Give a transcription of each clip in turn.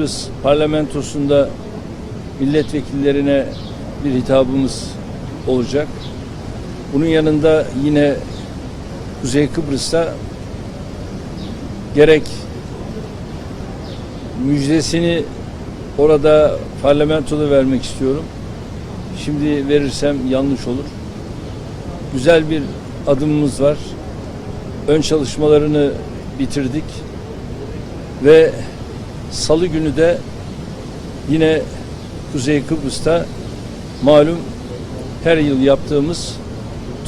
Kıbrıs parlamentosunda milletvekillerine bir hitabımız olacak. Bunun yanında yine Kuzey Kıbrıs'ta gerek müjdesini orada parlamentoda vermek istiyorum. Şimdi verirsem yanlış olur. Güzel bir adımımız var. Ön çalışmalarını bitirdik ve salı günü de yine Kuzey Kıbrıs'ta malum her yıl yaptığımız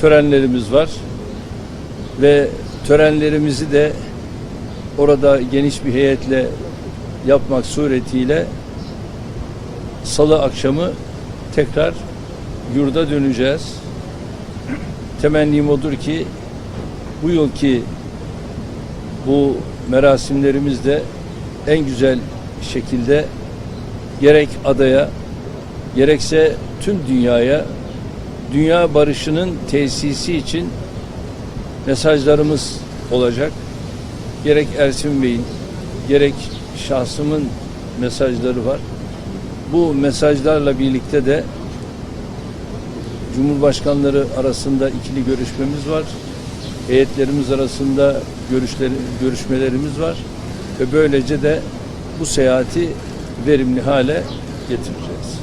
törenlerimiz var ve törenlerimizi de orada geniş bir heyetle yapmak suretiyle salı akşamı tekrar yurda döneceğiz. Temennim odur ki bu yılki bu merasimlerimiz de en güzel şekilde gerek adaya gerekse tüm dünyaya dünya barışının tesisi için mesajlarımız olacak. Gerek Ersin Bey'in gerek şahsımın mesajları var. Bu mesajlarla birlikte de Cumhurbaşkanları arasında ikili görüşmemiz var. Heyetlerimiz arasında görüşleri, görüşmelerimiz var. Ve böylece de bu seyahati verimli hale getiririz.